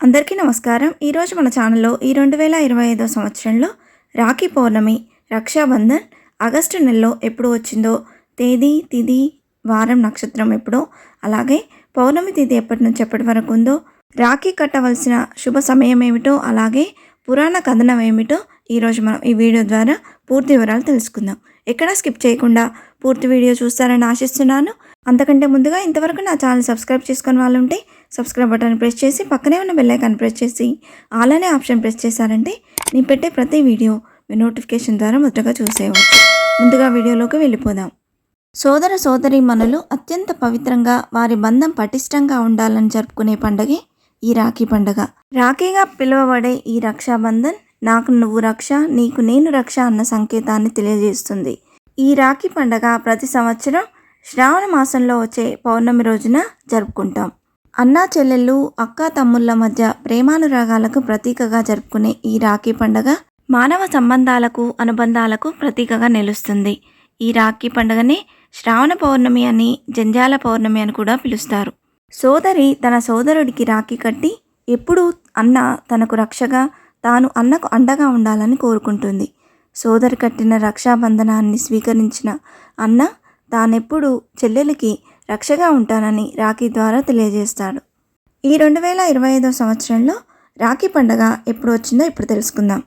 అందరికీ నమస్కారం. ఈరోజు మన ఛానల్లో ఈ రెండు వేల ఇరవై ఐదో సంవత్సరంలో రాఖీ పౌర్ణమి రక్షాబంధన్ ఆగస్టు నెలలో ఎప్పుడు వచ్చిందో తేదీ తిది వారం నక్షత్రం ఎప్పుడో అలాగే పౌర్ణమి తిథి ఎప్పటి నుంచి ఎప్పటి వరకు ఉందో రాఖీ కట్టవలసిన శుభ సమయం ఏమిటో అలాగే పురాణ కథనం ఏమిటో ఈరోజు మనం ఈ వీడియో ద్వారా పూర్తి వివరాలు తెలుసుకుందాం. ఎక్కడా స్కిప్ చేయకుండా పూర్తి వీడియో చూస్తారని ఆశిస్తున్నాను. అంతకంటే ముందుగా ఇంతవరకు నా ఛానల్ సబ్స్క్రైబ్ చేసుకుని వాళ్ళు ఉంటే సబ్స్క్రైబ్ బటన్ ప్రెస్ చేసి పక్కనే ఉన్న బెల్లైకాన్ ప్రెస్ చేసి అలానే ఆప్షన్ ప్రెస్ చేశారంటే నేను పెట్టే ప్రతి వీడియో మీ నోటిఫికేషన్ ద్వారా మొదటగా చూసేయవచ్చు. ముందుగా వీడియోలోకి వెళ్ళిపోదాం. సోదర సోదరి మనలు అత్యంత పవిత్రంగా వారి బంధం పటిష్టంగా ఉండాలని జరుపుకునే పండగే ఈ రాఖీ పండగ. రాఖీగా పిలువబడే ఈ రక్షాబంధన్ నాకు నువ్వు రక్ష నీకు నేను రక్ష అన్న సంకేతాన్ని తెలియజేస్తుంది. ఈ రాఖీ పండగ ప్రతి సంవత్సరం శ్రావణ మాసంలో వచ్చే పౌర్ణమి రోజున జరుపుకుంటాం. అన్నా చెల్లెళ్ళు అక్కా తమ్ముళ్ళ మధ్య ప్రేమానురాగాలకు ప్రతీకగా జరుపుకునే ఈ రాఖీ పండగ మానవ సంబంధాలకు అనుబంధాలకు ప్రతీకగా నిలుస్తుంది. ఈ రాఖీ పండుగని శ్రావణ పౌర్ణమి అని జంజాల పౌర్ణమి అని కూడా పిలుస్తారు. సోదరి తన సోదరుడికి రాఖీ కట్టి ఎప్పుడూ అన్న తనకు రక్షగా తాను అన్నకు అండగా ఉండాలని కోరుకుంటుంది. సోదరి కట్టిన రక్షాబంధనాన్ని స్వీకరించిన అన్న తానెప్పుడు చెల్లెలికి రక్షగా ఉంటానని రాఖీ ద్వారా తెలియజేస్తాడు. ఈ రెండు వేల ఇరవై ఐదో సంవత్సరంలో రాఖీ పండగ ఎప్పుడు వచ్చిందో ఇప్పుడు తెలుసుకుందాం.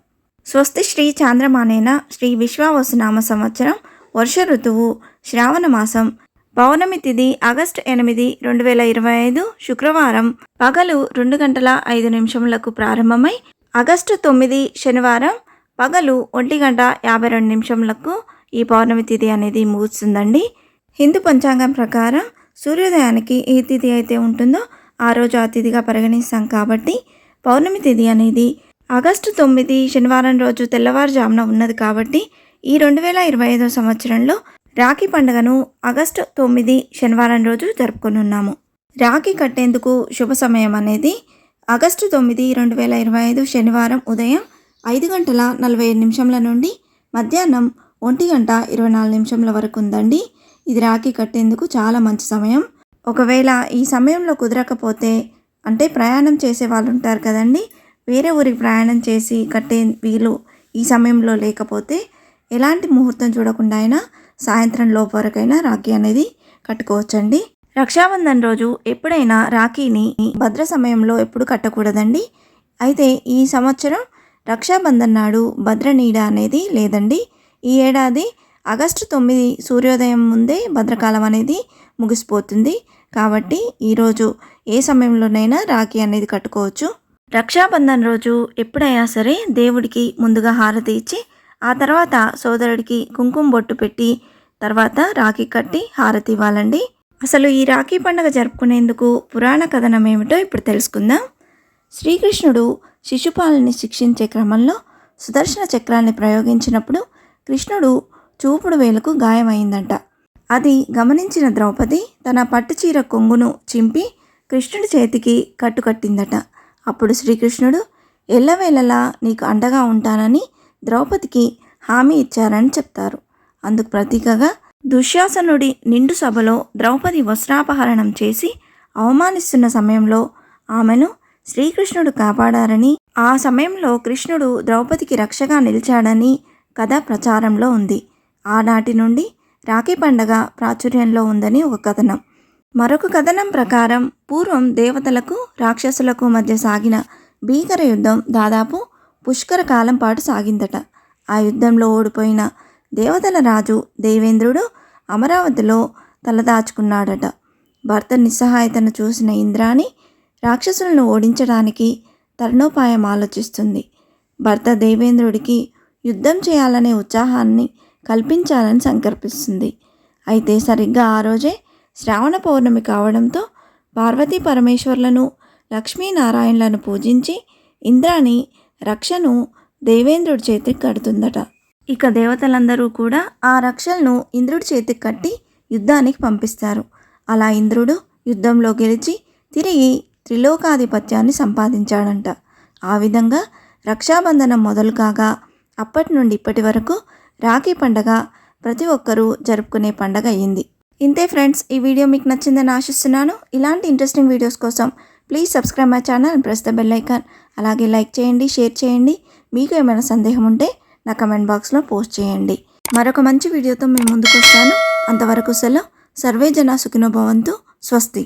స్వస్తి శ్రీ చాంద్రమానేన శ్రీ విశ్వావసునామ సంవత్సరం వర్ష ఋతువు శ్రావణ మాసం పౌర్ణమి తిథి ఆగస్టు ఎనిమిది రెండు వేల ఇరవై ఐదు శుక్రవారం పగలు రెండు గంటల ఐదు నిమిషములకు ప్రారంభమై ఆగస్టు తొమ్మిది శనివారం పగలు ఒంటి గంట యాభై రెండు నిమిషములకు ఈ పౌర్ణమి తిథి అనేది ముగుస్తుందండి. హిందూ పంచాంగం ప్రకారం సూర్యోదయానికి ఏ తిథి అయితే ఉంటుందో ఆ రోజు ఆ తిథిగా పరిగణిస్తాం కాబట్టి పౌర్ణమి తిథి అనేది ఆగస్టు తొమ్మిది శనివారం రోజు తెల్లవారుజామున ఉన్నది కాబట్టి ఈ రెండు వేల ఇరవై ఐదో సంవత్సరంలో రాఖీ పండుగను ఆగస్టు తొమ్మిది శనివారం రోజు జరుపుకొనున్నాము. రాఖీ కట్టేందుకు శుభ సమయం అనేది ఆగస్టు తొమ్మిది రెండు వేల ఇరవై ఐదు శనివారం ఉదయం ఐదు గంటల నలభై ఐదు నిమిషంల నుండి మధ్యాహ్నం ఒంటి గంట ఇరవై నాలుగు నిమిషంల వరకు ఉందండి. ఇది రాఖీ కట్టేందుకు చాలా మంచి సమయం. ఒకవేళ ఈ సమయంలో కుదరకపోతే అంటే ప్రయాణం చేసే వాళ్ళు ఉంటారు కదండి వేరే ఊరికి ప్రయాణం చేసి కట్టే వీలు ఈ సమయంలో లేకపోతే ఎలాంటి ముహూర్తం చూడకుండా అయినా సాయంత్రం లోపు వరకైనా రాఖీ అనేది కట్టుకోవచ్చండి. రక్షాబంధన్ రోజు ఎప్పుడైనా రాఖీని భద్ర సమయంలో ఎప్పుడు కట్టకూడదండి? అయితే ఈ సంవత్సరం రక్షాబంధన్ నాడు భద్ర నీడ అనేది లేదండి. ఈ ఏడాది ఆగస్టు తొమ్మిది సూర్యోదయం ముందే భద్రకాలం అనేది ముగిసిపోతుంది. కాబట్టి ఈరోజు ఏ సమయంలోనైనా రాఖీ అనేది కట్టుకోవచ్చు. రక్షాబంధన్ రోజు ఎప్పుడైనా సరే దేవుడికి ముందుగా హారతి ఇచ్చి ఆ తర్వాత సోదరుడికి కుంకుమ బొట్టు పెట్టి తర్వాత రాఖీ కట్టి హారతి ఇవ్వాలండి. అసలు ఈ రాఖీ పండుగ జరుపుకునేందుకు పురాణ కథనం ఏమిటో ఇప్పుడు తెలుసుకుందాం. శ్రీకృష్ణుడు శిశుపాలని శిక్షించే క్రమంలో సుదర్శన చక్రాన్ని ప్రయోగించినప్పుడు కృష్ణుడు చూపుడు వేలకు గాయమైందంట. అది గమనించిన ద్రౌపది తన పట్టుచీర కొంగును చింపి కృష్ణుడి చేతికి కట్టుకట్టిందట. అప్పుడు శ్రీకృష్ణుడు ఎల్లవేళలా నీకు అండగా ఉంటానని ద్రౌపదికి హామీ ఇచ్చారని చెప్తారు. అందుకు ప్రతీకగా దుశ్శాసనుడి నిండు సభలో ద్రౌపది వస్త్రాపహరణం చేసి అవమానిస్తున్న సమయంలో ఆమెను శ్రీకృష్ణుడు కాపాడారని ఆ సమయంలో కృష్ణుడు ద్రౌపదికి రక్షగా నిలిచాడని కథ ప్రచారంలో ఉంది. ఆనాటి నుండి రాఖీ పండగ ప్రాచుర్యంలో ఉందని ఒక కథనం. మరొక కథనం ప్రకారం పూర్వం దేవతలకు రాక్షసులకు మధ్య సాగిన భీకర యుద్ధం దాదాపు పుష్కర కాలం పాటు సాగిందట. ఆ యుద్ధంలో ఓడిపోయిన దేవతల రాజు దేవేంద్రుడు అమరావతిలో తలదాచుకున్నాడట. భర్త నిస్సహాయతను చూసిన ఇంద్రాణి రాక్షసులను ఓడించడానికి తరుణోపాయం ఆలోచిస్తుంది. భర్త దేవేంద్రుడికి యుద్ధం చేయాలనే ఉత్సాహాన్ని కల్పించాలని సంకల్పిస్తుంది. అయితే సరిగ్గా ఆ రోజే శ్రావణ పౌర్ణమి కావడంతో పార్వతీ పరమేశ్వర్లను లక్ష్మీనారాయణలను పూజించి ఇంద్రాని రక్షను దేవేంద్రుడి చేతికి కడుతుందట. ఇక దేవతలందరూ కూడా ఆ రక్షలను ఇంద్రుడి చేతికి కట్టి యుద్ధానికి పంపిస్తారు. అలా ఇంద్రుడు యుద్ధంలో గెలిచి తిరిగి త్రిలోకాధిపత్యాన్ని సంపాదించాడంట. ఆ విధంగా రక్షాబంధనం మొదలు కాగా అప్పటి నుండి ఇప్పటి వరకు రాఖీ పండగ ప్రతి ఒక్కరూ జరుపుకునే పండగ అయ్యింది ఇంతే ఫ్రెండ్స్ ఈ వీడియో మీకు నచ్చిందని ఆశిస్తున్నాను. ఇలాంటి ఇంట్రెస్టింగ్ వీడియోస్ కోసం please subscribe my channel press the bell icon అలాగే లైక్ చేయండి షేర్ చేయండి. మీకు ఏమైనా సందేహం ఉంటే నా కమెంట్ బాక్స్లో పోస్ట్ చేయండి. మరొక మంచి వీడియోతో మేము ముందుకు వస్తాను. అంతవరకు సెలవు. సర్వే జన సుఖినోభవంతు స్వస్తి.